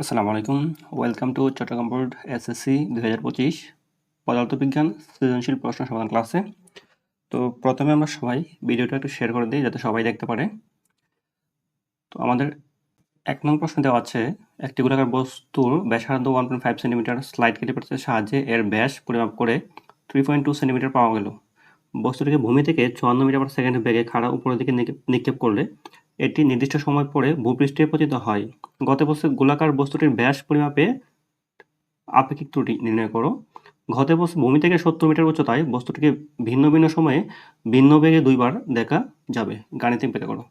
আসসালামু আলাইকুম। Welcome to Chattogram board SSC দু হাজার পঁচিশ পদার্থবিজ্ঞান সৃজনশীল প্রশ্ন সমাধান ক্লাসে তো প্রথমে আমরা সবাই ভিডিওটা একটু শেয়ার করে দিই যাতে সবাই দেখতে পারে। তো আমাদের এক নং প্রশ্ন দেওয়া আছে একটি গোলাকার বস্তুর ব্যাসার্ধ one point five centimetre slide ক্যালিপারের সাহায্যে এর ব্যাস পরিমাপ করে থ্রি পয়েন্ট টু সেন্টিমিটার পাওয়া গেল। বস্তুটিকে ভূমি থেকে চুয়ান্ন মিটার পার সেকেন্ড বেগে খাড়া উপরের দিকে নিক্ষেপ করলে এটি নির্দিষ্ট সময় পরে ভূপৃষ্ঠে পতিত হয়। গত বছর গোলাকার বস্তুটির ব্যাস পরিমাপে আপেক্ষিক ত্রুটি নির্ণয় করো। ঘতে বস্তু ভূমি থেকে সত্তর মিটার উচ্চতায় বস্তুটিকে ভিন্ন ভিন্ন সময়ে ভিন্ন বেগে দুইবার দেখা যাবে। গাণিতিক ব্যাখ্যা করো।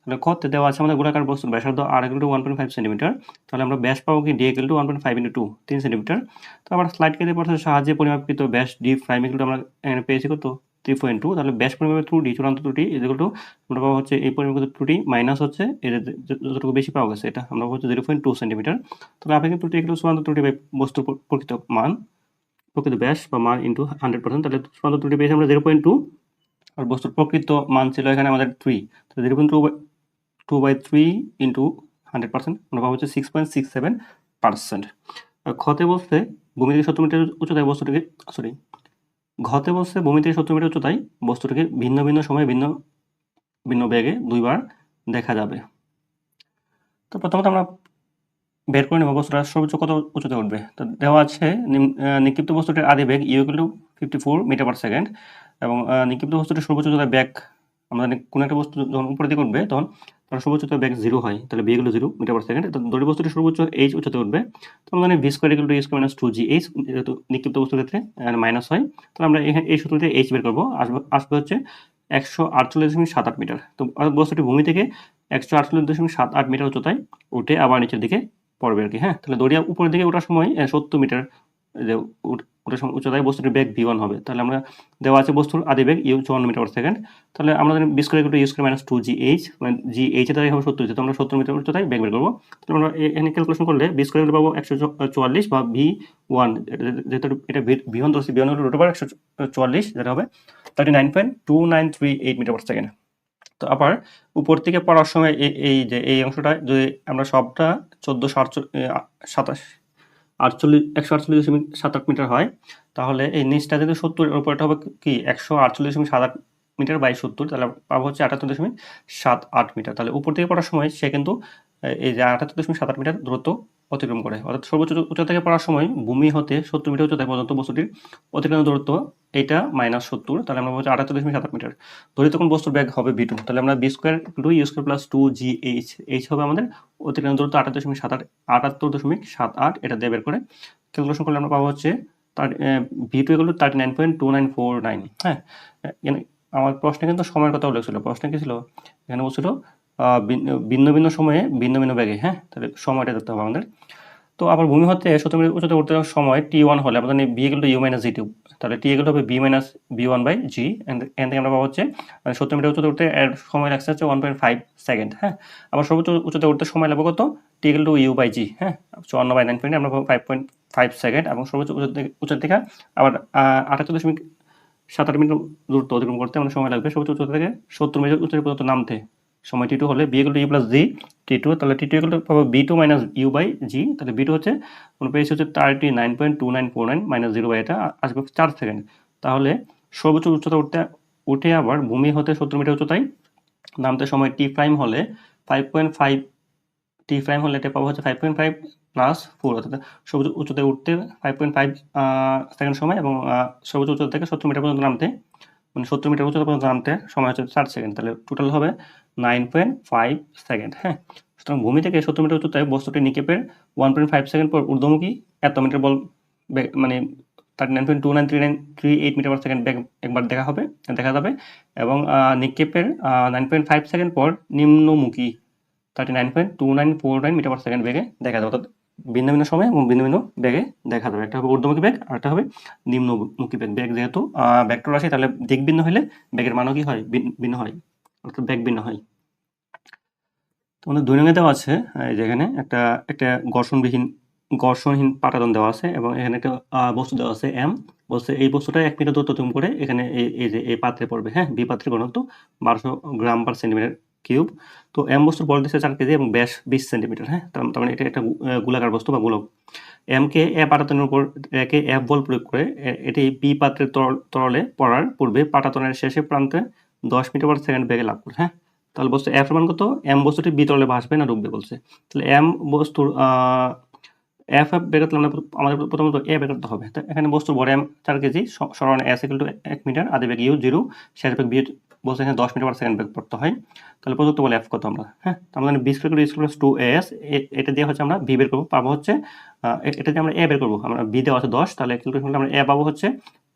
তাহলে কতে দেওয়া আছে আমাদের গোলাকার বস্তুর ব্যাসার্ধ R equal to one point five centimetre তাহলে আমরা ব্যাস পাবো কি D equal to one point five into two তিন সেন্টিমিটার তো আবার স্লাইড কেটে পড়ার সাহায্যে পরিমাপকৃত ব্যাস ডি প্রাইম ইকুয়াল আমরা এখানে পেয়েছি কত? থ্রি পয়েন্ট টু তাহলে ব্যাস পরিমাপের ত্রুটি, চূড়ান্ত ত্রুটি ইকুয়াল টু আমরা পাবো হচ্ছে এই পরিমাপকৃত ত্রুটি মাইনাস হচ্ছে যে- যতটুকু বেশি পাওয়া গেছে এটা, আমরা হচ্ছে জিরো পয়েন্ট টু সেন্টিমিটার তাহলে আপেক্ষিক ত্রুটি এগুলো চূড়ান্ত ত্রুটি বা বস্তুর প্র- প্রকৃত মান, প্রকৃত ব্যাস বা মান ইন্টু হান্ড্রেড পার্সেন্ট তাহলে চূড়ান্ত ত্রুটি পেয়েছি আমরা জিরো পয়েন্ট টু আর বস্তুর প্রকৃত মান ছিল এখানে আমাদের থ্রি তো zero point two by two by three into hundred percent আমরা পাবো হচ্ছে six point six seven percent ক্ষতে বলতে ভূমি থেকে সত্তর মিটার উচ্চতায় বস্তুটিকে সরি ঘতে বসে ভূমি থেকে সত্তর মিটার উচ্চতায় বস্তুটিকে ভিন্ন ভিন্ন সময়ে ভিন্ন ভিন্ন বেগে দুইবার দেখা যাবে। তো প্রথমত আমরা বের করে নেব বস্তুটা সর্বোচ্চ কত উচ্চতায় উঠবে? তো দেওয়া আছে নিক্ষিপ্ত বস্তুটির আদি বেগ U to fifty four metre per second এবং নিক্ষিপ্ত বস্তুটির সর্বোচ্চ উচ্চতায় বেগ আমরা কোনো একটা বস্তু যখন উপরের দিকে উঠবে তখন তার সর্বোচ্চ উচ্চতায় বেগ জিরো হয়, তাহলে বি এগুলো জিরো মিটার পার সেকেন্ড তো দড়ি বস্তুটির সর্বোচ্চ এইচ উচ্চতায় উঠবে। তো জানি V square equal to A minus two G H যেহেতু নিক্ষিপ্ত বস্তুর ক্ষেত্রে মাইনাস হয়। তাহলে আমরা এখানে এই সূত্রতে এইচ বের করব। আসবে আসবে হচ্ছে একশো আটচল্লিশ দশমিক সাত আট মিটার তো বস্তুটি ভূমি থেকে একশো আটচল্লিশ দশমিক সাত আট মিটার উচ্চতায় উঠে আবার নিচের দিকে পড়বে আর কি হ্যাঁ? তাহলে দড়িয়া উপরের দিকে ওঠার সময় সত্তর মিটার সময় উচ্চতায় বস্তুটির বেগ ভি ওয়ান হবে। তাহলে আমরা দেওয়া আছে বস্তুর আদি বেগ ইউ চুয়ান্ন মিটার পার সেকেন্ড তাহলে আমরা জানি বিশ করে ইউজ করে মাইনাস টু জি এইচ মানে জি এইচ এর হবে সত্তর তো আমরা সত্তর মিটার উচ্চতায় বেগ বের করব। তাহলে আমরা এখানে ক্যালকুলেশন করলে বিশ করে পাবো একশো চুয়াল্লিশ বা ভি ওয়ান যেহেতু এটা ভি ওয়ান ধরছি ভি ওয়ান একশো চুয়াল্লিশ, যেটা হবে thirty nine point two nine three eight metre per second তো আবার উপর থেকে পড়ার সময় এই- যে এই অংশটা, যদি আমরা সবটা চোদ্দোশো সাতাশ আটচল্লিশ, একশো আটচল্লিশ দশমিক সাত আট মিটার হয়। তাহলে এই নিচটা যদি সত্তর উপরটা হবে কি? একশো আটচল্লিশ দশমিক সাত আট মিটার বাই সত্তর। তাহলে পাবো হচ্ছে আটাত্তর দশমিক সাত আট মিটার। তাহলে উপর থেকে পড়ার সময় সে কিন্তু, এই যে আটাত্তর দশমিক সাত আট মিটার দূরত্ব অতিক্রম করে। অর্থাৎ সর্বোচ্চ উচ্চতা থেকে পড়ার সময় ভূমি হতে সত্তর মিটার উচ্চতায় পর্যন্ত বস্তুটির অতিক্রম দূরত্ব এটা মাইনাস সত্তর, তাহলে আমরা বলছি আটাত্তর দশমিক সাত মিটার। ধরি তখন বস্তুর ব্যাগ হবে বি টু তাহলে আমরা V square to U square plus two G H H হবে আমাদের অতিক্রম দূরত্ব আটাত্তর দশমিক সাত আট, আটাত্তর দশমিক সাত আট, এটা দিয়ে বের করে ক্যালকুলেশন করলে আমরা পাবো হচ্ছে তার ভি টু এগুলো thirty nine point two nine four nine হ্যাঁ আমার প্রশ্নে কিন্তু সময়ের কথা উল্লেখ ছিল। প্রশ্নে কি ছিল? এখানে বলছিল ভিন্ন ভিন্ন সময়ে ভিন্ন ভিন্ন ব্যাগে হ্যাঁ? তাহলে সময়টা দেখতে হবে আমাদের। তো আবার ভূমি হতে সত্তর মিটার উচ্চতা উঠতে যাওয়ার সময় টি ওয়ান হলে আমাদের বি এগুলো ইউ মাইনাস জি টু তাহলে টি এগুলো হবে V minus V one by G N থেকে আমরা পাবো হচ্ছে মানে সত্তর মিটার উচ্চতা উঠতে এর সময় লাগছে হচ্ছে ওয়ান পয়েন্ট ফাইভ সেকেন্ড হ্যাঁ? আবার সর্বোচ্চ উচ্চতা উঠতে সময় লাগবে কত? টি এগুলো ইউ বাই জি হ্যাঁ? চুয়ান্ন বাই নাইন পয়েন্ট আমরা ফাইভ পয়েন্ট ফাইভ সেকেন্ড এবং সর্বোচ্চ উচ্চতা থেকে- আবার আহ, আটাত্তর দশমিক সাত আট মিটার দূরত্ব অতিক্রম করতে আমাদের সময় লাগবে। সর্বোচ্চ উচ্চতা থেকে সত্তর মিটার উচ্চতা পর্যন্ত নামতে। সময় টি টু হলে বি এগুলো U plus G T two তাহলে টি টু এগুলো পাবো V two minus U by G তাহলে বি টু হচ্ছে আমরা পেয়েছি হচ্ছে thirty nine point two nine four nine minus zero by এটা আসবে চার সেকেন্ড তাহলে সর্বোচ্চ উচ্চতা উঠতে, উঠে আবার ভূমি হতে সত্তর মিটার উচ্চতায়, নামতে সময় টি প্রাইম হলে five point five T prime হলে এটা পাবো হচ্ছে five point five plus four অর্থাৎ সবুজ উচ্চতায় উঠতে ফাইভ পয়েন্ট ফাইভ সেকেন্ড সময় এবং সর্বোচ্চ উচ্চতা থেকে সত্তর মিটার পর্যন্ত নামতে মানে সত্তর মিটার উচ্চতা পর্যন্ত নামতে সময় হচ্ছে চার সেকেন্ড তাহলে টোটাল হবে নাইন পয়েন্ট ফাইভ সেকেন্ড হ্যাঁ? সুতরাং ভূমি থেকে সত্তর মিটার উচ্চতায় বস্তুটি নিক্ষেপের ওয়ান পয়েন্ট ফাইভ সেকেন্ড পর ঊর্ধ্বমুখী এত মিটার বল মানে thirty nine point two nine three nine three eight metre per second বেগ একবার দেখা হবে, দেখা যাবে এবং নিক্ষেপের নাইন পয়েন্ট ফাইভ সেকেন্ড পর নিম্নমুখী thirty nine point two nine four nine metre per second বেগে দেখা যাবে। অর্থাৎ ভিন্ন ভিন্ন সময় এবং ভিন্ন ভিন্ন বেগে দেখা যাবে। একটা হবে ঊর্ধ্বমুখী বেগ আর একটা হবে নিম্নমুখী বেগ। বেগ যেহেতু ভেক্টর আসে তাহলে দিক ভিন্ন হলে বেগের মানও কি হয়? ভিন- ভিন্ন হয়। অর্থাৎ বেগ ভিন্ন হয়। তোমাদের দুই রঙে দেওয়া আছে যেখানে একটা একটা ঘর্ষণবিহীন, ঘর্ষণহীন পাটাতন দেওয়া আছে এবং এখানে একটা বস্তু দেওয়া আছে এম বলছে এই বস্তুটা এক মিটার দূরত্ব তুমি করে এখানে এই এই যে এই পাত্রে পড়বে হ্যাঁ? বি পাত্রের ঘনত্ব বারোশো গ্রাম পার সেন্টিমিটার কিউব তো এম বস্তুর বল দিচ্ছে চার কেজি এবং ব্যাস বিশ সেন্টিমিটার হ্যাঁ? তার তার মানে এটা একটা গোলাকার বস্তু বা গোলক। এম কে এ পাটাতনের উপর একে এফ বল প্রয়োগ করে এটি বি পাত্রের তরলে পড়ার পূর্বে পাটাতনের শেষে প্রান্তে দশ মিটার পার সেকেন্ড বেগে লাভ করে হ্যাঁ? তাহলে বস্তু এফ মান কত? এম বস্তুটি বি তরলে ভাসবে না, ডুববে বলছে। তাহলে এম বস্তুর এফ এফ করতে আমরা আমাদের প্রথমত এ করতে হবে। তো এখানে বস্তুর বড় এম চার কেজি সরণ এস ইকুয়াল টু এক মিটার আদি বেগ ইউ জিরো শেষ বেগ বি বলছে এখানে দশ মিটার পার সেকেন্ড বেগ পড়তে হয়। তাহলে প্রযুক্ত বলে এফ কত আমরা হ্যাঁ? আমরা V square is plus two S এটা দিয়ে হচ্ছে আমরা বি বের করব, পাবো হচ্ছে এটা দিয়ে আমরা এ বের করব। আমরা বি দেওয়া আছে দশ, তাহলে আমরা এ পাবো হচ্ছে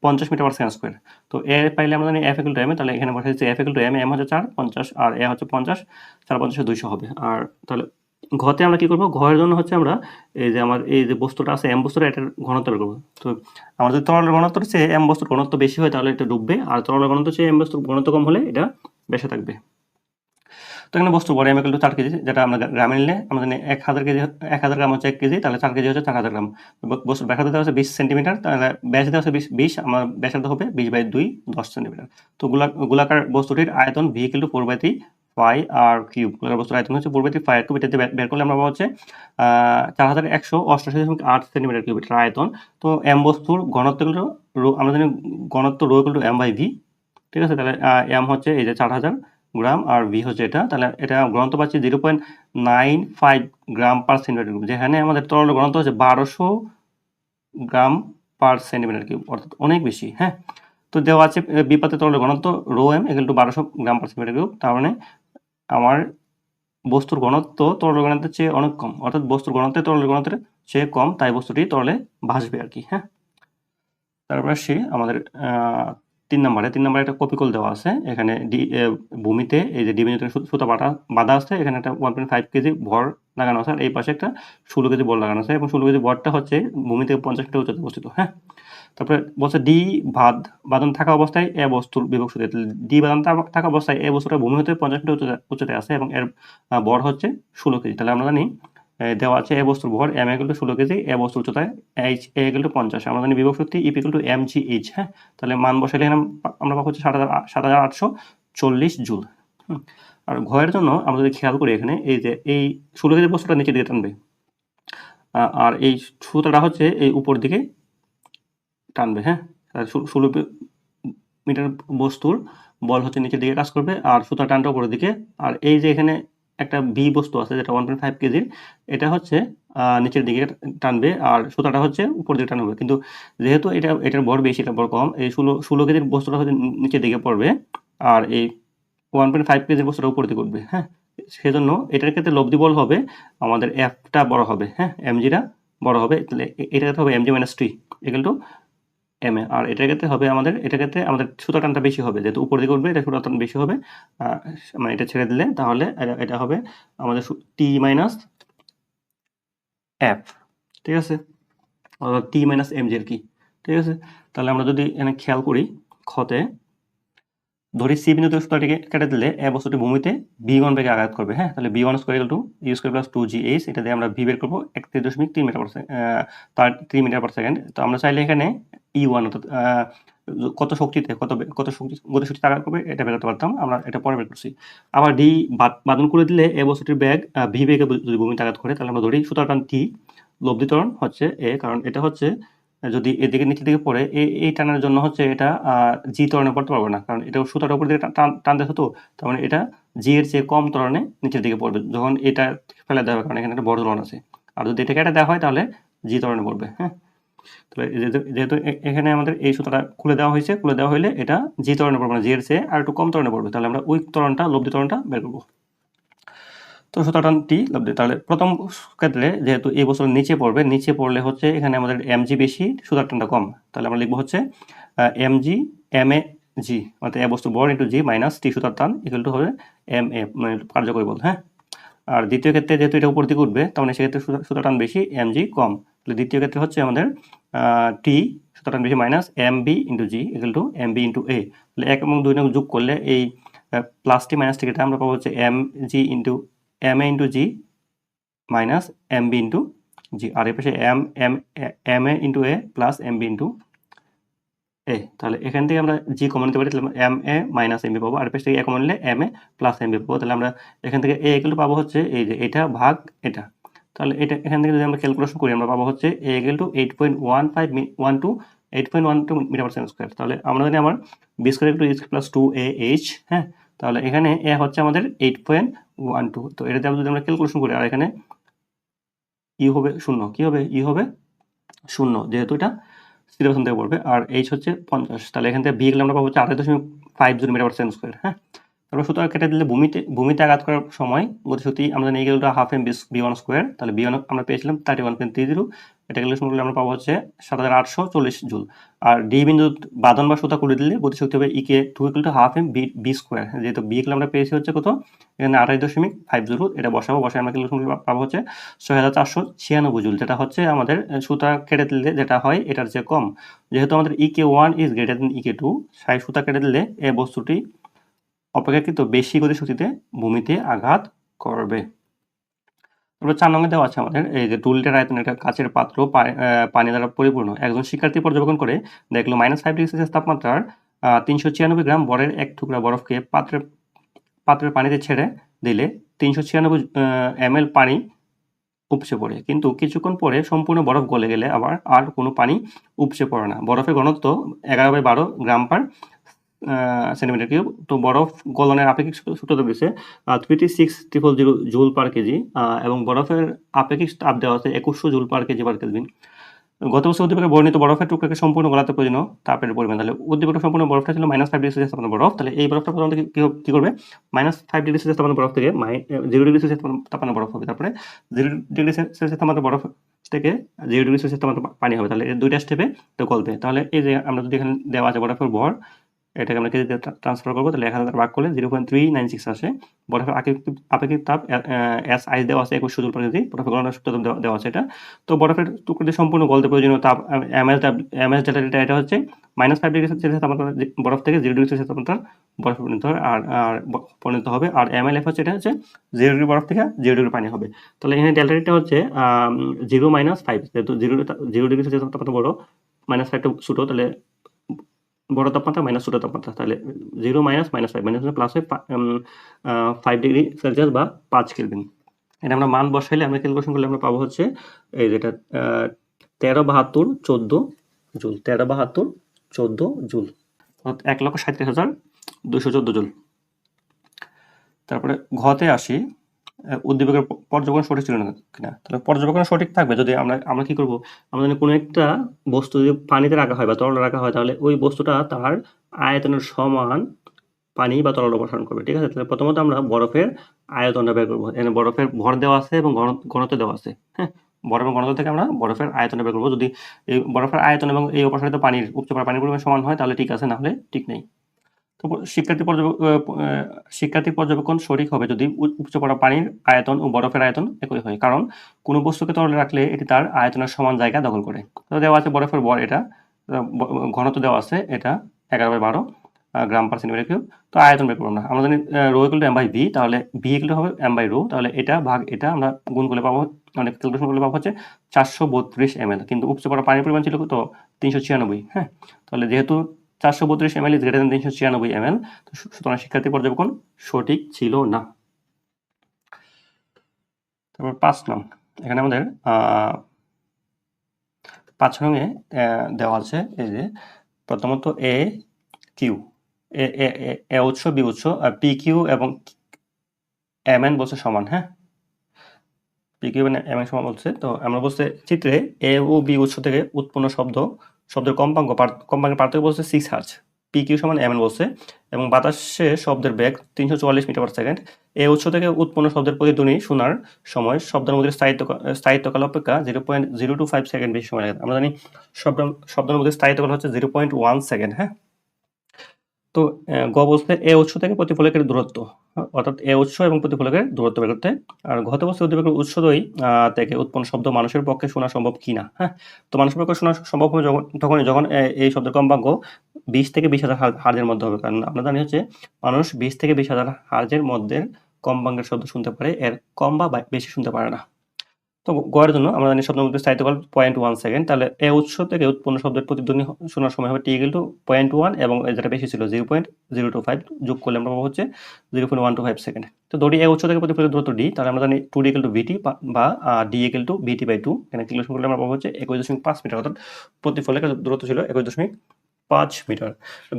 পঞ্চাশ মিটার পার সেকেন্ড তো এ পাইলে আমরা জানি এফ ইকুয়াল টু এম তাহলে এখানে বসে যাচ্ছে F equal to M M হচ্ছে চার, পঞ্চাশ, আর এ হচ্ছে পঞ্চাশ, চার পঞ্চাশে দুইশো হবে। আর তাহলে ঘতে আমরা কি করব? ঘরের জন্য হচ্ছে আমরা এই যে আমার এই যে বস্তুটা আছে এম বস্তুটা এটার ঘনত্ব বের করব। তো আমার যদি তরলের ঘনত্ব চেয়ে এম বস্তুর ঘনত্ব বেশি হয় তাহলে এটা ডুববে, আর তরলের ঘনত্ব চেয়ে এম বস্তুর ঘনত্ব কম হলে এটা বেশি থাকবে। তো এখানে বস্তু, বড় এম ইকুয়াল টু চার কেজি, যেটা আমরা গ্রামে নিলে আমাদের এক হাজার কেজি এক হাজার গ্রাম হচ্ছে এক কেজি, তাহলে চার কেজি হচ্ছে চার হাজার গ্রাম। ব- বস্তুর ব্যাসার্ধ দেওয়া হচ্ছে বিশ সেন্টিমিটার, তাহলে ব্যাস দেওয়া হচ্ছে বিশ বিশ, আমার ব্যাসার্ধ হবে বিশ বাই দুই, দশ সেন্টিমিটার। তো গোলা, গোলাকার বস্তুটির আয়তন V to four by three pi R cube গোলাকার বস্তুর আয়তন হচ্ছে four by three pi R cube এটাতে বের- করলে আমরা হচ্ছে চার হাজার একশো অষ্টাশি দশমিক আট সেন্টিমিটার কিউব এটার আয়তন। তো এম বস্তুর ঘনত্ব রো, আমরা জানি ঘনত্ব রো এম বাই ভি ঠিক আছে? তাহলে এম হচ্ছে এই যে চার হাজার গ্রাম আর ভি হচ্ছে এটা। তাহলে এটা গ্রন্থ পাচ্ছি zero point nine five gram per centimetre cube যেখানে আমাদের তরল ঘনত্ব হচ্ছে বারোশো গ্রাম পার সেন্টিমিটার কিউব অর্থাৎ অনেক বেশি হ্যাঁ? তো দেওয়া আছে বিপাতে তরলের ঘনত্ব রো এম এগুলো টু বারোশো গ্রাম পার সেন্টিমিটার কিউব তার মানে আমার বস্তুর ঘনত্ব তরল ঘনত্বের চেয়ে অনেক কম, অর্থাৎ বস্তুর ঘনত্ব তরল ঘনত্বের চেয়ে কম, তাই বস্তুটি তরলে ভাসবে আর কি হ্যাঁ? তারপর আসছি আমাদের তিন নম্বরে তিন নম্বরে একটা কপিকল দেওয়া আছে। এখানে ডি ভূমিতে এই যে ডিবিনিতে সুতা বাটা, বাঁধা আছে, এখানে একটা ওয়ান পয়েন্ট ফাইভ কেজি ভর লাগানো আছে, আর এই পাশে একটা ষোলো কেজি বল লাগানো আছে, এবং ষোলো কেজি ভরটা হচ্ছে ভূমি থেকে পঞ্চাশ মিটার উচ্চতায় অবস্থিত হ্যাঁ? তারপরে বলছে ডি বাদ বাদন থাকা অবস্থায় এ বস্তুর বিভব সূত্র ডি বাদন থাকা অবস্থায় এ বস্তুটা ভূমি হতে পঞ্চাশ মিটার উচ্চতায় আছে, এবং এর ভর হচ্ছে ষোলো কেজি। তাহলে আমরা জানি দেওয়া আছে এ বস্তুর ভর এম এগুলো ষোলো কেজি, এ বস্তুর উচ্চতায় এইচ এ এগুলো পঞ্চাশ। আমরা জানি বিভব শক্তি EP to M G H হ্যাঁ? তাহলে মান বসাইলে আমরা পাবো হচ্ছে সাত হাজার সাত হাজার আটশো চল্লিশ জুল। আর ঘরের জন্য আমরা যদি খেয়াল করি এখানে, এই যে এই ষোলো কেজি বস্তুটা নিচে দিয়ে টানবে আর এই সুতাটা হচ্ছে এই উপর দিকে টানবে হ্যাঁ? ষোলো মিটার বস্তুর বল হচ্ছে নিচের দিকে কাজ করবে, আর সুতা টানটা উপরের দিকে। আর এই যে এখানে একটা বি বস্তু আছে যেটা ওয়ান পয়েন্ট ফাইভ কেজির, এটা হচ্ছে নিচের দিকে টানবে আর সুতাটা হচ্ছে উপর দিকে টানবে। কিন্তু যেহেতু এটা, এটার ভর বেশি, এটা ভর কম, এই ষোলো ষোলো কেজির বস্তুটা হচ্ছে নিচের দিকে পড়বে আর এই ওয়ান পয়েন্ট ফাইভ কেজির বস্তুটা উপর দিকে উঠবে হ্যাঁ? সেজন্য এটার ক্ষেত্রে লব্ধি বল হবে, আমাদের এফটা বড় হবে হ্যাঁ? এমজিটা বড় হবে, তাহলে এটা হবে এমজি মাইনাস টি এগুলো এম এ আর ক্ষেত্রে হবে আমাদের ক্ষেত্রে আমাদের সুতা টানটা বেশি হবে, যেহেতু উপর দিকে উঠবে, এটা সুতা টান বেশি হবে মানে এটা ছেড়ে দিলে তাহলে এটা- হবে আমাদের টি মাইনাস এফ ঠিক আছে? অর্থাৎ টি মাইনাস এম জি আর কি, ঠিক আছে? তাহলে আমরা যদি এখানে খেয়াল করি ক্ষতে ধরি সি বিন্দুতে সুতাটিকে কেটে দিলে এ বস্তুটি ভূমিতে বি ওয়ান বেগে আঘাত করবে হ্যাঁ? তাহলে V one square to U square plus two G H এটা দিয়ে আমরা ভি বের করব একত্রিশ দশমিক তিন মিটার পার তার তিন মিটার পার সেকেন্ড তো আমরা চাইলে এখানে ই ওয়ান অর্থাৎ কত শক্তিতে, কত কত শক্তি গতিশক্তি আঘাত করবে, এটা বের করতে পারতাম। আমরা এটা পরে বের করছি। আবার ডি বাদন করে দিলে এ বস্তুটির ব্যাগ ভি বেগে যদি ভূমিতে আঘাত করে, তাহলে আমরা ধরি সুতার টি লব্ধি ত্বরণ হচ্ছে এ কারণ এটা হচ্ছে, যদি এদিকে নিচের দিকে পড়ে এই টানার জন্য হচ্ছে এটা জি ত্বরণে পড়তে পারবে না। কারণ এটা সুতার উপর দিকে টান- টানতে হতো তার মানে এটা জি এর চেয়ে কম ত্বরণে নিচের দিকে পড়বে। যখন এটা ফেলে দেওয়া হবে কারণ এখানে একটা বড় ত্বরণ আছে। আর যদি এটা কেটে দেওয়া হয়, তাহলে জি ত্বরণে পড়বে হ্যাঁ? তাহলে যেহেতু- এখানে আমাদের এই সুতাটা খুলে দেওয়া হয়েছে, খুলে দেওয়া হলে এটা জি ত্বরণে পড়বে না জি এর চেয়ে আর একটু কম ত্বরণে পড়বে। তাহলে আমরা ওই ত্বরণটা, লব্ধি ত্বরণটা বের করব। তো সুতরাং টি লব্ধি। তাহলে প্রথম ক্ষেত্রে যেহেতু এই বছর নিচে পড়বে, নিচে পড়লে হচ্ছে এখানে আমাদের এমজি বেশি সুতার টানটা কম। তাহলে আমরা লিখব হচ্ছে এমজি এম এ জি অর্থাৎ এ বস্তু বড় ইন্টু জি মাইনাস টি সুতার ইকুয়াল টু হবে এম এ মানে কার্যকরী বল হ্যাঁ? আর দ্বিতীয় ক্ষেত্রে যেহেতু এটা উপর দিকে উঠবে, তার মানে সেক্ষেত্রে সুতা- টান বেশি এম জি কম। তাহলে দ্বিতীয় ক্ষেত্রে হচ্ছে আমাদের টি সুতার টান বেশি minus M B into G equal to M B into A তাহলে এক এবং দুই নং যোগ করলে এই প্লাস টি মাইনাস টিকে আমরা পাবো হচ্ছে M G into M A into G minus M B into G আর এর পাশে M M M A into A plus M B into A তাহলে এখান থেকে আমরা জি কমন নিতে পারি, তাহলে M A minus M B পাবো, আর পেশ থেকে এ কমন নিলে M A plus M B পাবো। তাহলে আমরা এখান থেকে এ এগুলো পাবো হচ্ছে এই যে এটা ভাগ এটা। তাহলে এটা এখান থেকে যদি আমরা ক্যালকুলেশন করি, আমরা পাবো হচ্ছে এ এগুলো two eight point one five one two eight point one two metre percent square তাহলে আমরা জানি আমার B square two plus two A H হ্যাঁ? তাহলে এখানে এ হচ্ছে আমাদের এইট পয়েন্ট ওয়ান টু তো এটাতে আমরা যদি আমরা ক্যালকুলেশন করি, আর এখানে ই হবে শূন্য। কি হবে? ই হবে শূন্য, যেহেতু এটা সিলেবাসন থেকে পড়বে। আর এইচ হচ্ছে পঞ্চাশ। তাহলে এখান থেকে বি গেলে আমরা পাবো হচ্ছে আড়াই দশমিক five zero metre per second square হ্যাঁ? তারপর সুতরাং কেটে দিলে ভূমিতে ভূমিতে আঘাত করার সময় গতিশক্তি আমরা নিয়ে গেল half M B one square তাহলে বি ওয়ান আমরা পেয়েছিলাম thirty one point three zero এটা ক্যালকুলেশন করলে আমরা পাবো হচ্ছে সাত হাজার আটশো চল্লিশ জুল। আর ডি বিন্দু বাদন বা সুতা করে দিলে গতিশক্তি হবে E K two equal to half M B B square যেহেতু বি গুলো আমরা পেয়েছি হচ্ছে কত? এখানে আড়াই দশমিক ফাইভ জিরো এটা বসাবো বসাই আমরা ক্যালকুলেশন করলে পাবো হচ্ছে ছয় হাজার চারশো ছিয়ানব্বই জুল, যেটা হচ্ছে আমাদের সুতা কেটে দিলে যেটা হয় এটার চেয়ে কম। যেহেতু আমাদের ইকে one is greater than E K two সাই সুতা কেটে দিলে এ বস্তুটি অপেক্ষাকৃত বেশি গতিশক্তিতে ভূমিতে আঘাত করবে। তারপর চার নম্বরে দেওয়া আছে আমাদের, এই যে টুলটের আয়তন একটা কাচের পাত্র পানি দ্বারা পরিপূর্ণ। একজন শিক্ষার্থী পর্যবেক্ষণ করে দেখল মাইনাস ফাইভ ডিগ্রি সেলসিয়াস তাপমাত্রার তিনশো ছিয়ানব্বই গ্রাম বরের এক টুকরা বরফকে পাত্রের পাত্রের পানিতে ছেড়ে দিলে তিনশো ছিয়ানব্বই এম পানি উপচে পড়ে। কিন্তু কিছুক্ষণ পরে সম্পূর্ণ বরফ গলে গেলে আবার আর কোনো পানি উপচে পড়ে না। বরফের ঘনত্ব এগারো বাই বারো গ্রাম পার সেন্টিমিটার কিউব তো বরফ গলনের আপেক্ষিক সূত্রতা দিয়েছে thirty six triple zero joule per KG এবং বরফের আপেক্ষিক তাপ দেওয়া আছে একুশশো joule per KG per kelvin গত বছর উদ্দীপকের বর্ণিত বরফের টুকরাকে সম্পূর্ণ গলাতে প্রয়োজনীয় তাপের পরিমাণ। তাহলে উদ্দীপকের সম্পূর্ণ বরফটা ছিল মাইনাস ফাইভ ডিগ্রি সেলসিয়াস তাপমাত্রা বরফ। তাহলে এই বরফটা প্রথমত কি করবে? মাইনাস ফাইভ ডিগ্রি সেলসিয়াস তাপমাত্রা বরফ থেকে জিরো ডিগ্রি সেলসিয়াস তাপমাত্রা বরফ হবে। তারপরে জিরো ডিগ্রি সেলসিয়াস তাপমাত্রা বরফ থেকে জিরো ডিগ্রি সেলসিয়াস তাপমাত্রা পানি হবে। তাহলে দুইটা স্টেপে তো গলবে। তাহলে এই যে আমরা যদি এখানে দেওয়া আছে বরফের ভর এটাকে আমরা কেজিতে ট্রান্সফার করব? তাহলে এক হাজার ভাগ করলে zero point three nine six আসে। বরফের আপেক্ষিক তাপ এস আইস দেওয়া আছে একুশ সুদূর কেজি বরফের গণনা সূত্র দেওয়া আছে এটা। তো বরফের টুকরোটি সম্পূর্ণ গলতে প্রয়োজনীয় তাপ, M, S M, S data এটা হচ্ছে মাইনাস ফাইভ ডিগ্রি সেলসিয়াস তাপমাত্রা বরফ থেকে জিরো ডিগ্রি সেলসিয়াস তাপমাত্রা বরফ পরিণত হবে আর আর পরিণত হবে। আর এম এল এফ হচ্ছে এটা হচ্ছে জিরো ডিগ্রি বরফ থেকে জিরো ডিগ্রি পানি হবে। তাহলে এখানে ডেল্টাটিটা হচ্ছে জিরো মাইনাস ফাইভ যেহেতু জিরো জিরো ডিগ্রি সেলসিয়াস তাপমাত্রা বড় মাইনাস ফাইভটা ছোটো, তাহলে বড় তাপমাত্রা মাইনাস ছোটো তাপমাত্রা। তাহলে zero minus minus five minus plus হয় ফাইভ ডিগ্রি সেলসিয়াস বা পাঁচ কেলভিন এটা আমরা মান বসাইলে আমরা ক্যালকুলেশন করলে আমরা পাবো হচ্ছে, এই যেটা তেরো বাহাত্তর চোদ্দ জুল, তেরো বাহাত্তর চোদ্দ জুল। এক লক্ষ সাঁত্রিশ হাজার দুশো চোদ্দ জুল। তারপরে ঘতে আসি উদ্দীপকের পর্যবেক্ষণ সঠিক ছিল না কিনা? তাহলে পর্যবেক্ষণ সঠিক থাকবে যদি আমরা আমরা কি করব? যদি কোনো একটা বস্তু যদি পানিতে রাখা হয় বা তরল রাখা হয়, তাহলে ওই বস্তুটা তার আয়তনের সমান পানি বা তরল অপসারণ করবে, ঠিক আছে? তাহলে প্রথমত আমরা বরফের আয়তনটা বের করব। এখানে বরফের ভর দেওয়া আছে এবং ঘনত্ব দেওয়া আছে হ্যাঁ? বরফের ঘনত্ব থেকে আমরা বরফের আয়তনটা বের করব। যদি এই বরফের আয়তন এবং এই অপসারিত পানির উপচে পানির পরিমাণ সমান হয়, তাহলে ঠিক আছে, না হলে ঠিক নেই। তো শিক্ষার্থী শিক্ষার্থী পর্যবেক্ষণ সঠিক হবে যদি উচ্চ পড়া পানির আয়তন ও বরফের আয়তন একই হয়। কারণ কোনো বস্তুকে তরলে রাখলে এটি তার আয়তনের সমান জায়গা দখল করে। তো দেওয়া আছে বরফের বর এটা ঘনত্ব দেওয়া আছে এটা এগারো বাই বারো গ্রাম পার সেন্টিমিটার কিউব। তো আয়তন বের করব না আমরা জানি rho to M by V তাহলে ভি ইকুয়াল হবে এম বাই রো তাহলে এটা ভাগ এটা আমরা গুণ করলে পাবো মানে ক্যালকুলেশন করলে পাবো হচ্ছে চারশো বত্রিশ এম এল কিন্তু উপচে পড়া পানির পরিমাণ ছিল তো তিনশো ছিয়ানব্বই হ্যাঁ? তাহলে যেহেতু চারশো বত্রিশ M L is greater than তিনশো ছিয়ানব্বই এম এল তো সুতরাং শিক্ষার্থী পর্যবেক্ষণ সঠিক ছিল না। তারপর পাঁচ নং, এখানে আমাদের পাঁচ নংয়ে দেওয়া আছে এই যে প্রথমত এ কিউ এ উৎস, বি উৎস পি কিউ এবং এম এন বলছে সমান হ্যাঁ? পি কিউ এম এন সমান বলছে, তো আমরা বলছে চিত্রে এ ও বি উৎস থেকে উৎপন্ন শব্দ শব্দের কম্পাঙ্ক কম্পাঙ্কের পার্থক্য বলছে সিক্স হার্জ পি কিউ সমান এম এন বলছে এবং বাতাসে শব্দের বেগ তিনশো চুয়াল্লিশ মিটার পার সেকেন্ড এই উৎস থেকে উৎপন্ন শব্দের প্রতিধ্বনি শোনার সময় শব্দের মধ্যে স্থায়িত্ব স্থায়িত্বকাল অপেক্ষা zero point zero two five second বেশি সময় লাগে। আমরা জানি শব্দ, শব্দের মধ্যে স্থায়িত্বকাল হচ্ছে জিরো পয়েন্ট ওয়ান সেকেন্ড হ্যাঁ? তো গ এ উৎস থেকে প্রতিফলকের দূরত্ব, অর্থাৎ এ উৎস এবং প্রতিফলকের দূরত্ব বের করতে। আর ঘতে বলছে উদ্দীপকের উৎসদই থেকে উৎপন্ন শব্দ মানুষের পক্ষে শোনা সম্ভব কিনা হ্যাঁ? তো মানুষের পক্ষে শোনা সম্ভব হবে যখন, তখনই যখন এই শব্দের কম্পাঙ্ক বিশ থেকে বিশ হাজার হার্জের মধ্যে হবে। কারণ আমরা জানি হচ্ছে, মানুষ বিশ থেকে বিশ হাজার হার্জের মধ্যে কম্পাঙ্কের শব্দ শুনতে পারে, এর কম বা বেশি শুনতে পারে না। তো গড়ের জন্য আমরা জানি শব্দের মধ্যে স্থায়িত্বকাল পয়েন্ট ওয়ান সেকেন্ড তাহলে এ উৎস থেকে উৎপন্ন শব্দের প্রতিধ্বনি শোনার সময় হবে T equal to point one এবং যেটা বেশি ছিল zero point zero two five যোগ করলে আমরা পাবো হচ্ছে zero point one two five second তো ধরি এ উৎস থেকে প্রতিফলিত দূরত্ব ডি তাহলে আমরা জানি two D equal to VT বা D equal to VT by two এখানে ক্যালকুলেশন করলে আমরা পাবো হচ্ছে একুশ দশমিক পাঁচ মিটার, অর্থাৎ প্রতিফলের দূরত্ব ছিল একুশ দশমিক পাঁচ মিটার।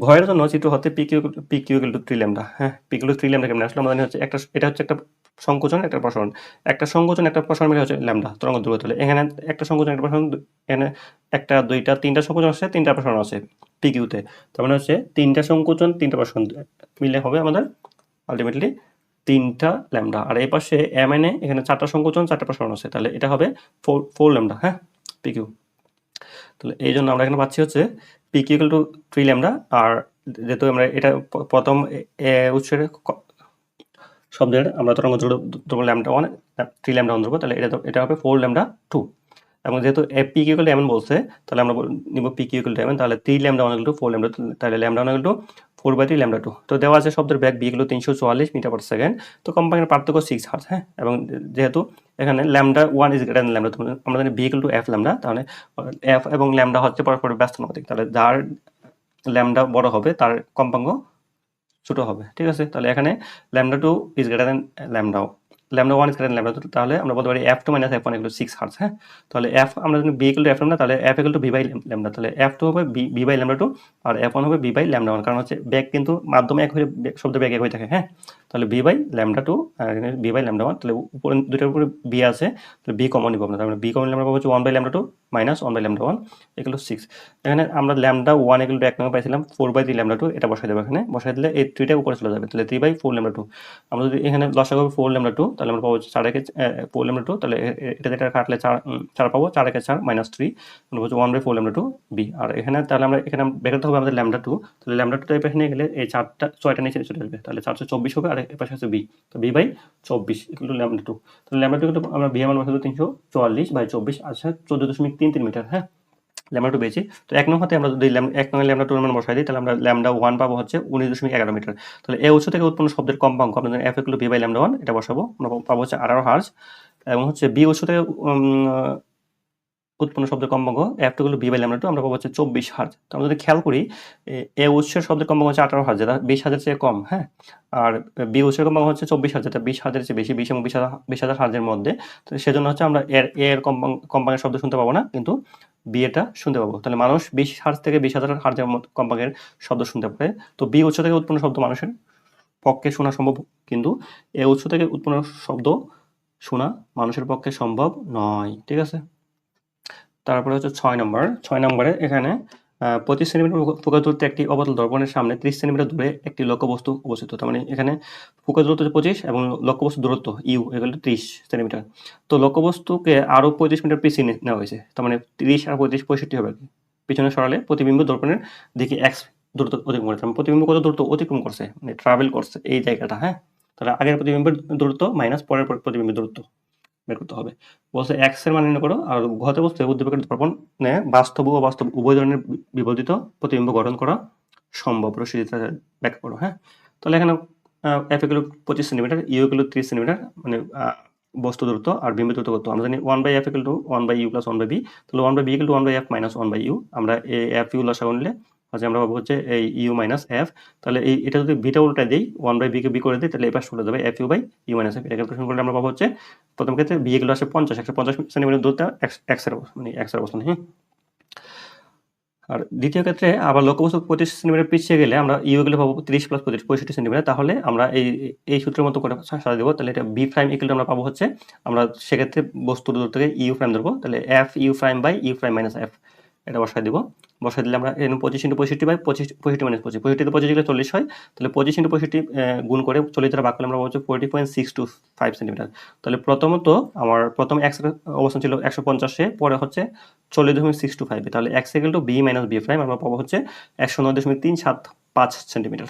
ঘরের জন্য চিত্র হতে P Q P Q equal to three lambda হ্যাঁ? পি কিউ থ্রি ল্যামডা কেমন আসলে? জানি হচ্ছে একটা, এটা হচ্ছে একটা সংকোচন, একটা প্রসারণ। একটা সংকোচন, একটা প্রসারণ মিলে হচ্ছে ল্যামডা তরঙ্গ দূরত্ব। হলে এখানে একটা সংকোচন, একটা প্রসারণ, এখানে একটা, দুইটা, তিনটা সংকোচন আছে তিনটা প্রসারণ আছে পিকিউতে তার মানে হচ্ছে তিনটা সংকোচন, তিনটা প্রসারণ মিলে হবে আমাদের আলটিমেটলি তিনটা ল্যামডা আর এই পাশে এম এখানে চারটা সংকোচন, চারটা প্রসারণ আছে তাহলে এটা হবে ফোর ফোর ল্যামডা হ্যাঁ? পি কিউ তাহলে এই জন্য আমরা এখানে পাচ্ছি হচ্ছে P Q two three lambda আর যেহেতু আমরা এটা প্রথম উৎসের ক- শব্দের আমরা তরঙ্গ lambda one three lambda one ধরবো, তাহলে এটা এটা হবে ফোর ল্যামডা টু এবং যেহেতু পি কিউকল এমন বলছে, তাহলে আমরা নিব পি কিউকল এমন, তাহলে three lambda one two, four lambda তাহলে lambda one two, four by three lambda two. তো দেওয়া আছে শব্দের ব্যাগ, বি এগুলো তিনশো চুয়াল্লিশ মিটার পার সেকেন্ড। তো কম্পাঙ্কের পার্থক্য সিক্স হার্স হ্যাঁ? এবং যেহেতু এখানে lambda one is greater lambda আমরা জানি বি টু এফ ল্যামডা, তাহলে এফ এবং ল্যামডা হচ্ছে পরস্পর ব্যস্ত নগতিক তাহলে যার ল্যামডা বড় হবে, তার কম্পাঙ্ক ছোট হবে, ঠিক আছে? তাহলে এখানে lambda two is greater than lambda lambda one square lambda two তাহলে আমরা বলতে পারি F two minus F one এগুলো সিক্স হার্স হ্যাঁ? তাহলে এফ আমরা যদি বি এগুলো এফ ল্যামডা তাহলে এফ এগুলো বি বাই ল্যামডা তাহলে এফ টু হবে B B by lambda two R F one হবে বি বাই ল্যামডা ওয়ান কারণ হচ্ছে ব্যাগ কিন্তু মাধ্যমে এক হয়ে শব্দ ব্যাগ এক হয়ে থাকে হ্যাঁ? তাহলে বি বাই ল্যামডা টু আর এখানে বি বাই ল্যামডা ওয়ান, তাহলে উপরে দুইটার উপরে বি আছে, তাহলে বি কমন নিব আমরা তাহলে বি কমন আমরা পাবো হচ্ছে one by lambda two minus one by lambda one এগুলো সিক্স এখানে আমরা ল্যামডা ওয়ান এগুলো এক নম্বর পাইছিলাম four by three lambda two, এটা বসাই দেবো এখানে, বসাই দিলে এই থ্রিটা উপরে চলে যাবে, তাহলে three by four lambda two. আমরা যদি এখানে লসা করব ফোর ল্যামডা টু, তাহলে আমরা পাবো চার একে ফোর ল্যামডা টু, তাহলে এটা যেটা কাটলে চার চার পাবো, চার একে চার মাইনাস থ্রি আমরা হচ্ছে one by four lambda two B আর এখানে তাহলে আমরা, এখানে বেরোতে হবে আমাদের ল্যামডা টু, তাহলে ল্যামডা টু টাইপে নিয়ে গেলে এই চারটা, ছয়টা নিচে চলে আসবে, তাহলে চারশো চব্বিশ হবে, আর এ পাশে হচ্ছে বি তো বি বাই চব্বিশ, এগুলো ল্যামডা টু তাহলে ল্যামডা টু আমরা বি আমার তিনশো চুয়াল্লিশ বাই চব্বিশ আচ্ছা চোদ্দ দশমিক তিন তিন মিটার হ্যাঁ? ল্যামডা টু পেয়েছি। তো এক নম্বর হাতে আমরা যদি এক নম্বর ল্যামডা টু মান বসাই দিই, তাহলে আমরা ল্যামডা ওয়ান পাবো হচ্ছে উনিশ দশমিক এগারো মিটার। তাহলে এই উৎস থেকে উৎপন্ন শব্দের কম্পাঙ্ক আপনাদের এফ এগুলো বি বাই ল্যামডা ওয়ান এটা বসাবো। আমরা পাবো হচ্ছে আঠারো হার্স এবং হচ্ছে বি উৎস থেকে উৎপন্ন শব্দের কম্পাঙ্ক এফ টু গুলো বি বাই ল্যামডা টু আমরা পাবো হচ্ছে চব্বিশ হার্জ তো আমরা যদি খেয়াল করি, এ- উৎসের শব্দের কম্পাঙ্ক হচ্ছে আঠারো হার্জ যেটা বিশ হাজার চেয়ে কম হ্যাঁ? আর বি উৎসের কম্পাঙ্ক হচ্ছে চব্বিশ হাজার যেটা বিশ হাজারের চেয়ে বেশি, বিশ এবং বিশ হাজার বিশ হাজার হার্জের মধ্যে। তো সেজন্য হচ্ছে আমরা এর, এ এর কম্পাঙ্ক কম্পাঙ্কের শব্দ শুনতে পাবো না, কিন্তু বি এটা শুনতে পাবো। তাহলে মানুষ বিশ হার্জ থেকে বিশ হাজার হার্জের কম্পাঙ্কের শব্দ শুনতে পারে তো বি উৎস থেকে উৎপন্ন শব্দ মানুষের পক্ষে শোনা সম্ভব, কিন্তু এ উৎস থেকে উৎপন্ন শব্দ শোনা মানুষের পক্ষে সম্ভব নয়, ঠিক আছে? তারপরে হচ্ছে ছয় নম্বর। ছয় নম্বরে এখানে পঁচিশ সেন্টিমিটার ফুকা দূরত্বে একটি অবতল দর্পণের সামনে ত্রিশ সেন্টিমিটার দূরে একটি লক্ষ্যবস্তু অবস্থিত। তার মানে এখানে ফুকা দূরত্ব হচ্ছে পঁচিশ এবং লক্ষ্যবস্তু দূরত্ব, ইউ, এগুলো ত্রিশ সেন্টিমিটার। তো লক্ষ্যবস্তুকে আরও পঁয়ত্রিশ মিটার পিছিয়ে নেওয়া হয়েছে। তার মানে তিরিশ আর পঁয়ত্রিশ পঁয়ষট্টি হবে কি। পিছনে সরালে প্রতিবিম্ব দর্পণের দিকে এক্স দূরত্ব অতিক্রম করেছে। মানে প্রতিবিম্ব কত দূরত্ব অতিক্রম করছে? মানে ট্রাভেল করছে এই জায়গাটা হ্যাঁ? তাহলে আগের প্রতিবিম্বের দূরত্ব মাইনাস পরের প্রতিবিম্বের দূরত্ব। বের করতে হবে। বলছে এক্সের মান নির্ণয় করো আর ঘতে বস্তু উদ্দীপকের দর্পণে বাস্তব ও বাস্তব উভয় ধরনের বি- বিবর্ধিত প্রতিবিম্ব গঠন করা সম্ভব। রশিদিতা ব্যাখ্যা করো হ্যাঁ? তাহলে এখানে এফ এগুলো পঁচিশ সেন্টিমিটার ইউ এগুলো ত্রিশ সেন্টিমিটার মানে বস্তু দূরত্ব আর বিম্ব দূরত্ব কত? আমরা জানি ওয়ান বাই এফ এগুলো one by U plus one by B তাহলে ওয়ান বাই বি এগুলো one by F minus one by U আমরা এ এফ ইউ লসাগু নিলে হচ্ছে আমরা পাবো হচ্ছে এই ইউ মাইনাস এফ তাহলে এই, এটা যদি বিটা উল্টা দিই ওয়ান বাই বিকে বি করে দিই, তাহলে এবার চলে যাবে F U by U minus F এটা ক্যালকুলেশন করলে আমরা পাবো হচ্ছে, প্রথম ক্ষেত্রে বি এগুলো আসে পঞ্চাশ, একশো পঞ্চাশ সেন্টিমিটার দূরত্ব এক্সের মানে এক্সের অবস্থান হ্যাঁ আর দ্বিতীয় ক্ষেত্রে আবার লক্ষ্যবস্তু পঁচিশ সেন্টিমিটার পিছিয়ে গেলে আমরা ইউ এগুলো পাবো তিরিশ প্লাস পঁচিশ পঁয়ষট্টি সেন্টিমিটার তাহলে আমরা এই এই সূত্রের মতো করে সাজা দেবো। তাহলে এটা বি প্রাইম ইকুয়াল আমরা পাবো হচ্ছে, আমরা সেক্ষেত্রে বস্তুর দূর থেকে ইউ প্রাইম ধরবো। তাহলে F U prime by U prime minus F এটা বসাই দিব। বসাই দিলে আমরা এখানে পঁচিশ ইন্টু পঁয়ষট্টি বাই পঁচিশ, পঁয়ষট্টি মাইনাস পঁচিশ। পঁয়ষট্টিতে পঁচিশ গেলে চল্লিশ হয়। তাহলে পঁচিশ ইন্টু পঁয়ষট্টি গুণ করে চল্লিশ দ্বারা ভাগ করলে আমরা হচ্ছে forty point six two five centimetre তাহলে প্রথমত আমার প্রথম এক্স অবস্থান ছিল একশো পঞ্চাশে পরে হচ্ছে চল্লিশ দশমিক সিক্স টু ফাইভে তাহলে X equal to B minus B prime আমরা পাবো হচ্ছে একশো নয় দশমিক তিন সাত পাঁচ সেন্টিমিটার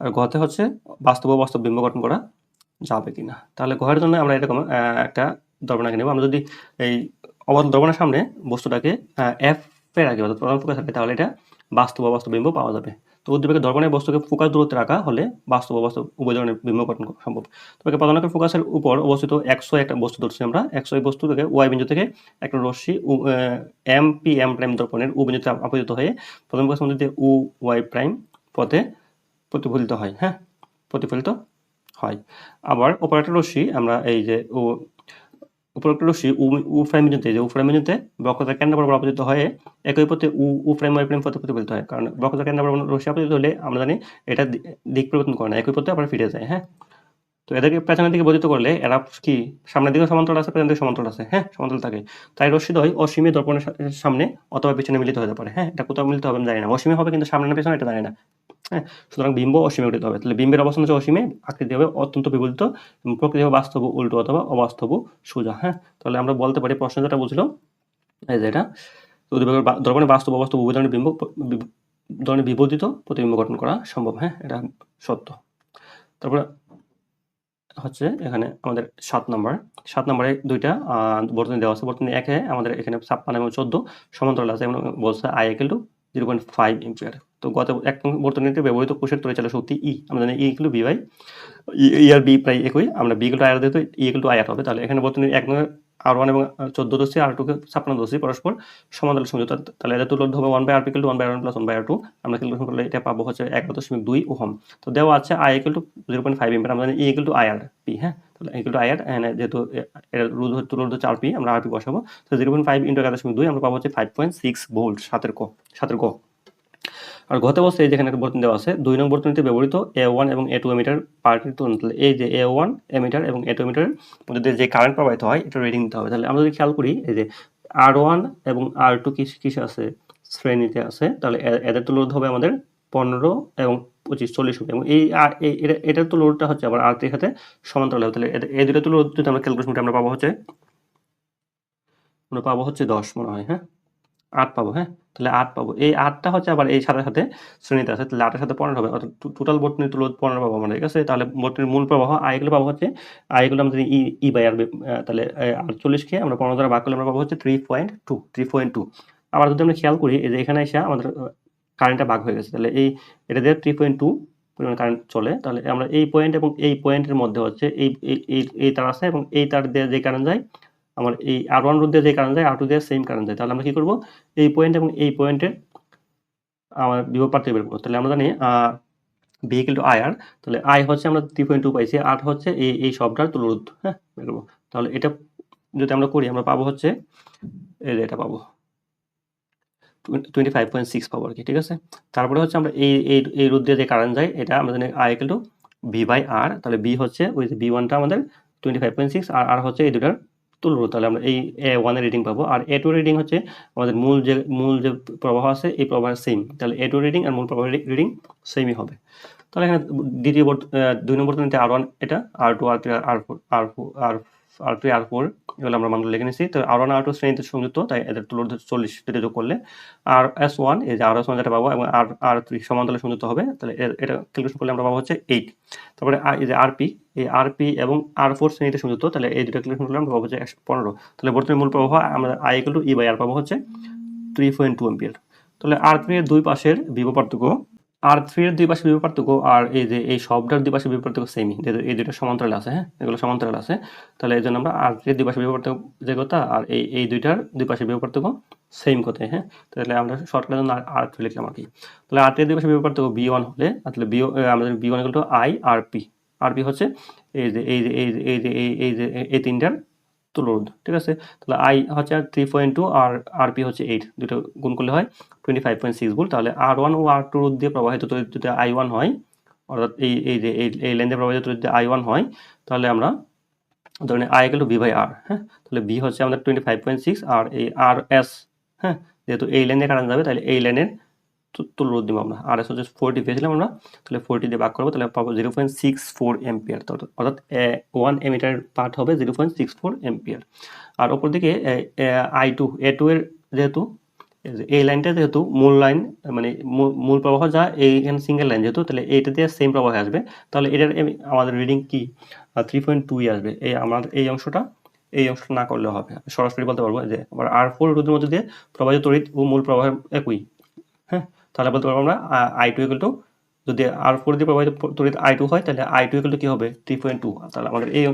আর গতে হচ্ছে বাস্তব বাস্তব বিম্ব গঠন করা যাবে কিনা। তাহলে ঘরের জন্য আমরা এরকম একটা দর্পণাকে নেব। আমরা যদি এই অবতল দর্পণের সামনে বস্তুটাকে এফ এর আগে অর্থাৎ প্রধান ফোকাস থাকে তাহলে এটা বাস্তব অবাস্তব বিম্ব পাওয়া যাবে। তো উদ্দীপকের দর্পণের বস্তুকে ফোকাস দূরত্বে রাখা হলে বাস্তব অবাস্তব উভয় ধরনের বিম্ব গঠন সম্ভব। তবে প্রধানকের ফোকাসের উপর অবস্থিত একশো একটা বস্তু ধরছি আমরা। একশো এই বস্তু থেকে ওয়াই বিন্দু থেকে একটা রশ্মি এম পি এম প্রাইম দর্পণের উ বিন্দুতে আপতিত হয়ে প্রথম ফোকাস মধ্যে উ ওয়াই প্রাইম পথে প্রতিফলিত হয় হ্যাঁ? প্রতিফলিত হয়। আবার অপারেটর রশ্মি, আমরা এই যে ও উপরোক্ত রশ্মি উ উ ফ্রেম বিন্দুতে যে উ ফ্রেম বিন্দুতে বক্রতার কেন্দ্র বরাবর আপতিত হয়ে একই পথে উ উ ফ্রেম ওয়াই ফ্রেম পথে প্রতিফলিত হয়। কারণ বক্রতার কেন্দ্র বরাবর রশ্মি আপতিত হলে আমরা জানি এটা দিক পরিবর্তন করে না। একই পথে আবার ফিরে যায় হ্যাঁ? তো এদেরকে পেছনের দিকে বর্ধিত করলে এরা কি? সামনের দিকে সমান্তরাল আছে, পেছনের দিকে সমান্তরাল আছে। হ্যাঁ সমান্তরাল থাকে। তাই রশ্মিদ্বয় অসীমে দর্পণের সামনে অথবা পিছনে মিলিত হতে পারে। হ্যাঁ এটা কোথাও মিলিত হবে আমি জানি না। অসীমে হবে কিন্তু সামনে পেছনে এটা জানি না। হ্যাঁ সুতরাং বিম্ব অসীমে গঠিত হবে। তাহলে বিম্বের অবস্থান হচ্ছে অসীমে, আকৃতি হবে অত্যন্ত এবং প্রকৃতি হবে বাস্তব উল্টো অথবা অবাস্তব সোজা। হ্যাঁ তাহলে আমরা বলতে পারি প্রশ্ন যেটা বুঝলো, এই যে এটা। বা- বাস্তব, অবাস্তব, উভয় ধরনের বিম্ব ধরনের বিবর্তিত প্রতিবিম্ব গঠন করা সম্ভব। হ্যাঁ এটা সত্য। তারপরে হচ্ছে এখানে আমাদের সাত নম্বর। সাত নম্বরে দুইটা বর্তমানে দেওয়া আছে। বর্তমানে একে আমাদের এখানে ছাপ্পান্ন এবং চোদ্দ সমান্তরাল আছে। এবং বলছে I equal to zero point five ampere তো গত এক বর্তমানে ব্যবহৃত কোষের তৈরি তরিচালক শক্তি ই আমরা জানি E equal B by E R B প্রায় একই। আমরা বি টু আয়ার দিতে ই ইকুয়াল টু আয়ার হবে, তাহলে এখানে বর্তমানে এক নং আর ওয়ান এবং চোদ্দ দোষী আর টুকে ছাপ্পান্ন দোষী পরস্পর সমান্তরাল সংযুক্ত। তাহলে এদের তুলনা হবে one by R pickle to one by one plus one by R two আমরা ক্যালকুলেশন করলে এটা পাবো হচ্ছে এক দশমিক দুই ওহম। তো দেওয়া আছে I equal to zero point five ampere আমরা জানি E equal to I R P হ্যাঁ? তাহলে টু আয়ার এখানে যেহেতু রোধ হচ্ছে রোধ হচ্ছে আর পি আমরা আর পি বসাবো। তো জিরো পয়েন্ট ফাইভ ইন্টু এক দশমিক দুই, আমরা পাবো হচ্ছে ফাইভ পয়েন্ট সিক্স ভোল্ট সাতের ক সাতের ক। আর গত বছর এই যেখানে একটা বর্তনী দেওয়া আছে, দুই নং বর্তনীতে ব্যবহৃত এ ওয়ান এবং এ টু এমিটার পার্টির তুলনা তাহলে এই যে এ ওয়ান এমিটার এবং এ টু এমিটারের মধ্যে যে কারেন্ট প্রবাহিত হয়, এটা রিডিং দিতে হবে। তাহলে আমরা যদি খেয়াল করি, এই যে আর ওয়ান এবং আর টু কিস, কিসে আছে, শ্রেণীতে আছে, তাহলে এদের তুলনা হবে আমাদের পনেরো এবং পঁচিশ, চল্লিশ এবং এই এটার তুলনাটা হচ্ছে আবার আর তির সাথে সমান্তরাল হবে। তাহলে এই দুটো তুলনা যদি আমরা ক্যালকুলেশন করি আমরা পাবো হচ্ছে, আমরা পাবো হচ্ছে দশ মনে হয় হ্যাঁ? আট পাবো হ্যাঁ? তাহলে আট পাবো। এই আটটা হচ্ছে আবার এই সাথে সাথে শ্রেণীতে আছে। তাহলে আটের সাথে পনেরো হবে। অর্থাৎ টোটাল বর্তনীর তুলো পনেরো পাবো আমরা, ঠিক আছে? তাহলে বর্তনীর মূল প্রবাহ আই এগুলো পাবো হচ্ছে আই এগুলো আমরা ই ই বাই আর তাহলে আটচল্লিশকে আমরা পনেরো দ্বারা ভাগ করলে আমরা পাবো হচ্ছে three point two three point two আবার যদি আমরা খেয়াল করি, এই যে এখানে এসে আমাদের কারেন্টটা ভাগ হয়ে গেছে, তাহলে এই, এটা দিয়ে থ্রি পয়েন্ট টু পরিমাণ কারেন্ট চলে, তাহলে আমরা এই পয়েন্ট এবং এই পয়েন্টের মধ্যে হচ্ছে এই, এই- তার আছে এবং এই তার দিয়ে যে কারেন্ট যায় আমার এই আর ওয়ান রোড দিয়ে যে কারেন্ট যায় আর টু দিয়ে সেম কারেন্ট যায়। তাহলে আমরা কি করব? এই পয়েন্ট এবং এই পয়েন্টের আমার বিভব পার্থক্য বের করব। তাহলে আমরা জানি ভেহিকেল টু আই আর তাহলে আই হচ্ছে আমরা থ্রি পয়েন্ট টু পাইছি আর হচ্ছে এই এই শব্দটার তুলরোধ হ্যাঁ বের করব। তাহলে এটা যদি আমরা করি, আমরা পাবো হচ্ছে, এই এটা পাবো টোয়েন্টি ফাইভ পয়েন্ট সিক্স পাবো আর কি, ঠিক আছে? তারপরে হচ্ছে আমরা এই এই এই রোদ দিয়ে যে কারেন্ট যায়, এটা আমরা জানি I equal to V by R তাহলে বি হচ্ছে ওই যে বি ওয়ানটা আমাদের টোয়েন্টি ফাইভ পয়েন্ট সিক্স আর আর হচ্ছে এই দুটার তুলরোধ তাহলে আমরা এই এ ওয়ানের রিডিং পাবো। আর এ টু রিডিং হচ্ছে আমাদের মূল যে মূল যে প্রবাহ আছে, এই প্রবাহ সেম তাহলে এ টু রিডিং আর মূল প্রবাহ রিডিং সেমই হবে। তাহলে এখানে দ্বিতীয় দুই নম্বর আর ওয়ান এটা R two R three R four R four আর আর থ্রি আর ফোর এগুলো আমরা মানগুলো লিখে নিচ্ছি তো আর ওয়ান আর টু শ্রেণীতে সংযুক্ত, তাই এদের তুলনা চল্লিশ দুটো যোগ করলে আর এস ওয়ান এই যে আর এস ওয়ান যেটা পাবো, এবং আর আর থ্রি সমান্তরালে সংযুক্ত হবে, তাহলে এটা ক্যালকুলেশন করলে আমরা পাবো হচ্ছে এইট তারপরে এই যে আর পি এই আর পি এবং আর ফোর শ্রেণীতে সংযুক্ত, তাহলে এই দুটো ক্যালকুলেশন করলে আমরা পাবো হচ্ছে একশো পনেরো। তাহলে বর্তমানে মূল প্রবাহ, আমরা I equal to E by R পাবো হচ্ছে থ্রি পয়েন্ট টু এম্পিয়ার তাহলে আর থ্রি এর দুই পাশের বিভব পার্থক্য আর থ্রি এর দুই পাশে বিভব পার্থক্য আর এই যে, এই সবটার দুই পাশে বিভব পার্থক্য সেমই এই দুটো সমান্তরাল আছে হ্যাঁ? এগুলো সমান্তরাল আছে। তাহলে এই জন্য আমরা আর থ্রি এর দুই পাশে বিভব পার্থক্য যে কথা, আর এই এই দুইটার দুই পাশে বিভব পার্থক্য সেম কথাই হ্যাঁ? তাহলে আমরা শর্টকাটের জন্য আর থ্রি লিখলাম আর কি। তাহলে আর থ্রি এর দুই পাশে বিভব পার্থক্য বি ওয়ান হলে, তাহলে বি আমাদের B one I R P R P হচ্ছে এই যে এই যে এই যে এই যে এই যে, এই তিনটার তুলরোধ ঠিক আছে? তাহলে আই হচ্ছে থ্রি পয়েন্ট টু আর আর পি হচ্ছে এইট দুটো গুণ করলে হয় twenty five point six volt তাহলে আর ওয়ান ও আর টু দিয়ে প্রবাহিত যদি আই ওয়ান হয়, অর্থাৎ এই এই যে, এই এই লেন দিয়ে প্রবাহিত তড়িৎ যদি আই ওয়ান হয়, তাহলে আমরা ধরেন I two B by R হ্যাঁ? তাহলে বি হচ্ছে আমাদের টোয়েন্টি ফাইভ পয়েন্ট সিক্স আর এই আর এস হ্যাঁ? যেহেতু এই লেন কারেন্ট যাবে, তাহলে এই লেনের তুল রোধ দিব আমরা। আর এস হচ্ছে ফোরটি পেয়েছিলাম আমরা, তাহলে ফোরটি দিয়ে ভাগ করব, তাহলে পাবো zero point six four ampere অর্থাৎ ওয়ান এমিটার পার্ট হবে zero point six four ampere আর ওপর দিকে আই টু এ টু এর যেহেতু, এই লাইনটা যেহেতু মূল লাইন মানে মূল- প্রবাহ যা এইখানে সিঙ্গেল লাইন যেহেতু, তাহলে এইটা দিয়ে সেম প্রবাহ আসবে। তাহলে এটার আমাদের রিডিং কি? থ্রি পয়েন্ট টুই আসবে। এই আমাদের এই অংশটা এই অংশটা না করলে হবে। সরাসরি বলতে পারব যে, আবার আর ফোর রোধের মধ্যে দিয়ে প্রবাহিত তড়িৎ ও মূল প্রবাহ একই। হ্যাঁ? তাহলে বলতে পারব আমরা আই টু ইকুয়াল টু যদি আর ফোর দিয়ে প্রবাহিত তড়িৎ আই টু হয়, তাহলে আই টু ইকুয়াল টু কী হবে? থ্রি পয়েন্ট টু তাহলে আমাদের এই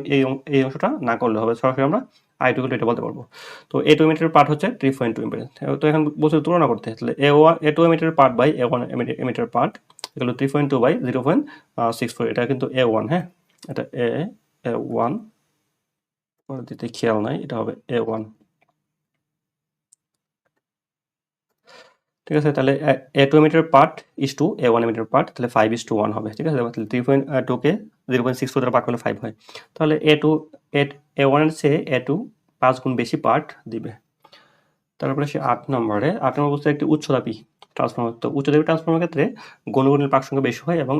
এই অংশটা না করলে হবে। সরাসরি আমরা আই টু এটা বলতে পারব। তো এ টু এমিটারের পার্ট হচ্ছে থ্রি পয়েন্ট টু ইম্পিডেন্স তো এখন বলছে তুলনা করতে। তাহলে A one A two এমিটারের part by A one ammeter part এগুলো three point two by zero point six four এটা কিন্তু এ ওয়ান হ্যাঁ? এটা এ এ ওয়ান দিতে খেয়াল নাই, এটা হবে এ ওয়ান ঠিক আছে? তাহলে, A two ammeter part is to A one ammeter part তাহলে ফাইভ ইস টু ওয়ান হবে, ঠিক আছে? থ্রি পয়েন্ট টুকে জিরো পয়েন্ট সিক্স ফোর দ্বারা পার্ট করলে ফাইভ হয়। তাহলে এ টু এ ওয়ানের চেয়ে এ টু পাঁচ গুণ বেশি পার্ট দিবে। তারপরে সে আট নম্বরে, আট নম্বর বলছে একটি উচ্চদাপী ট্রান্সফর্মার তো উচ্চদাপী ট্রান্সফর্মার ক্ষেত্রে গণগুণের পাক সংখ্যা বেশি হয় এবং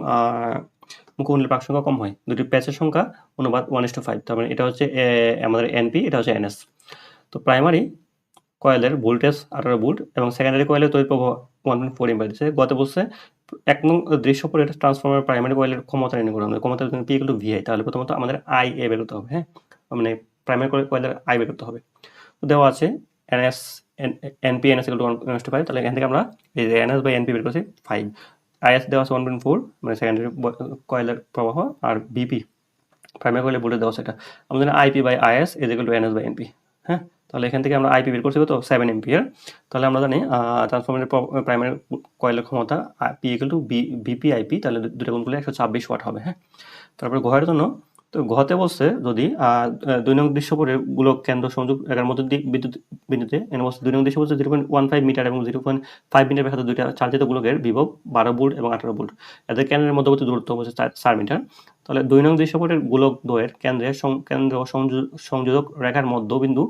মুখগুণের পাক সংখ্যা কম হয়। দুটি প্যাচের সংখ্যা অনুবাদ ওয়ান ইস টু ফাইভ তার মানে এটা হচ্ছে আমাদের এনপি এটা হচ্ছে এনএস তো প্রাইমারি কয়েলের ভোল্টেজ আঠারো ভোল্ট এবং সেকেন্ডারি কয়েলের তৈরি প্রবাহ ওয়ান পয়েন্ট ফোর এম্পার দিচ্ছে। গত বলছে এক নং দৃশ্যপট এটা ট্রান্সফর্মার প্রাইমারি কয়েলের ক্ষমতা নির্ণয় করা হবে। ক্ষমতার জন্য পি ইকুয়াল টু ভিআই তাহলে প্রথমত আমাদের আই এ বের করতে হবে হ্যাঁ? মানে প্রাইমারি কয়েলের আই বের করতে হবে। তো দেওয়া আছে NS NP NS equal to one two five তাহলে এখান থেকে আমরা এই যে এনএস বাই এনপি বের করছি ফাইভ আইএস দেওয়া আছে ওয়ান পয়েন্ট ফোর মানে সেকেন্ডারি কয়েলের প্রবাহ আর বিপি প্রাইমারি কয়েলের ভোল্টেজ দেওয়া আছে এটা। আমাদের IP by IS is equal to NS by NP হ্যাঁ? তাহলে এখান থেকে আমরা আইপি বের করছি তো সেভেন এম্পিয়ার তাহলে আমরা জানি ট্রান্সফর্মারের প্রাইমারি কয়েলের ক্ষমতা P equal to B BP IP তাহলে দুটো গুণ করলে একশো ছাব্বিশ ওয়াট হবে হ্যাঁ? তারপরে ঘরের জন্য, তো ঘতে বলছে যদি নং দৃশ্যপটের গোলক কেন্দ্র সংযোগ এগার মধ্যে দিয়ে বিদ্যুৎ, বিদ্যুতে এনে বলছে নং দৃশ্য বলছে zero point one five metre এবং জিরো পয়েন্ট ফাইভ মিটার ব্যাসার্ধ দুইটা চার্জিত গোলকের বিভব বারো ভোল্ট এবং আঠারো ভোল্ট। এদের কেন্দ্রের মধ্যবর্তী দূরত্ব হচ্ছে চার মিটার তাহলে নং দৃশ্যপটের গোলক দ্বয়ের কেন্দ্রে কেন্দ্র সংযোজক রেখার মধ্যবিন্দু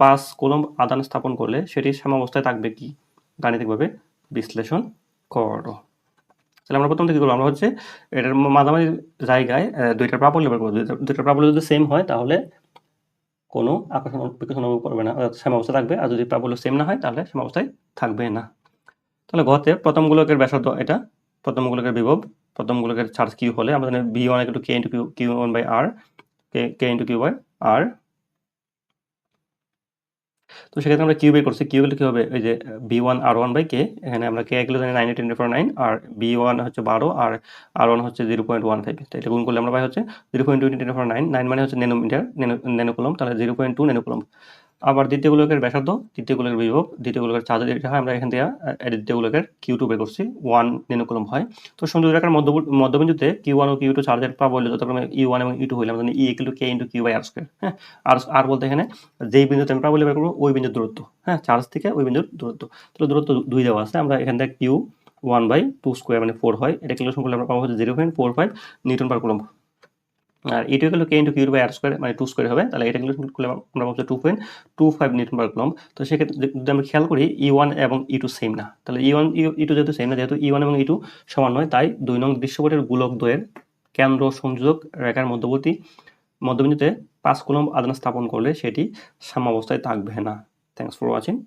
পাঁচ কোলম আদান স্থাপন করলে সেটি সাম্যাবস্থায় থাকবে কি? গাণিতিকভাবে বিশ্লেষণ করো। তাহলে আমরা প্রথম থেকে করব? আমরা হচ্ছে এটার মাঝামাঝি জায়গায় আহ, দুইটার প্রাবল্য বের করব। দুইটা- প্রাবল্য যদি সেম হয় তাহলে কোনো আকর্ষণ বিকর্ষণ অনুভব করবে না অর্থাৎ সাম্যাবস্থা থাকবে আর যদি প্রাবল্য সেম না হয় তাহলে সাম্যাবস্থায় থাকবে না তাহলে ঘতে প্রথম গোলকের ব্যাসার্ধ এটা প্রথম গোলকের বিভব প্রথম গোলকের চার্জ কিউ হলে জানি বি ওয়ান একটু K into Q Q one by R K K into Q by R তো সেক্ষেত্রে আমরা কিউ বের করছি। কিউ কি হবে? এই যে B one R one by K এখানে আমরা কে গেলে জানি নাইন টেন ফোর নাইন আর বি ওয়ান হচ্ছে বারো, আর আর ওয়ান হচ্ছে জিরো পয়েন্ট ওয়ান ফাইভ তো এটা গুণ করলে আমরা পাই হচ্ছে zero point two ten four nine nine মানে হচ্ছে নেনোমিটার নেনোকুলম তাহলে জিরো পয়েন্ট টু নেনোকুলম আবার দ্বিতীয় গোলকের ব্যাসার্ধ, তৃতীয় গোলকের বিভব, দ্বিতীয় গোলকের চার্জ যেটা হয়। আমরা এখান থেকে দ্বিতীয় গোলকের কিউ টু বের করছি। ওয়ান নেনোকুলম হয়। তো সংযোগ রেখার মধ্য মধ্যবিন্দুতে কিউ ওয়ান ও কিউ টু চার্জের প্রাবল্য যথাক্রমে ই ওয়ান এবং ই টু হইলে আমরা E equal K into Q by R square হ্যাঁ? আর আর বলতে এখানে যেই বিন্দুতে আমরা প্রাবল্য বের করব, ওই বিন্দুর দূরত্ব হ্যাঁ? চার্জ থেকে ওই বিন্দুর দূরত্ব। তাহলে দূরত্ব দুই দেওয়া আছে। আমরা এখান থেকে Q one by two square মানে ফোর হয়। এটা ক্যালকুলেশন করলে আমরা পাবো হচ্ছে zero point four five newton per coulomb. আর এটা হলো K into Q by R square মানে টু স্কোয়ার হবে। তাহলে এটা ক্যালকুলেশন করলে আমরা পাবো two point two five newton per coulomb তো সেক্ষেত্রে যদি- আমরা খেয়াল করি ই ওয়ান এবং ই টু সেম না। তাহলে ই ওয়ান ই টু যেহেতু সেম না, যেহেতু ই ওয়ান এবং ই টু সমান নয়, তাই দুই নং দৃশ্যপটের গোলক দ্বয়ের কেন্দ্র সংযোজক রেখার মধ্যবর্তী মধ্যবিন্দুতে পাঁচ কুলম্ব আদান স্থাপন করলে সেটি সাম্যাবস্থায় থাকবে না। Thanks for watching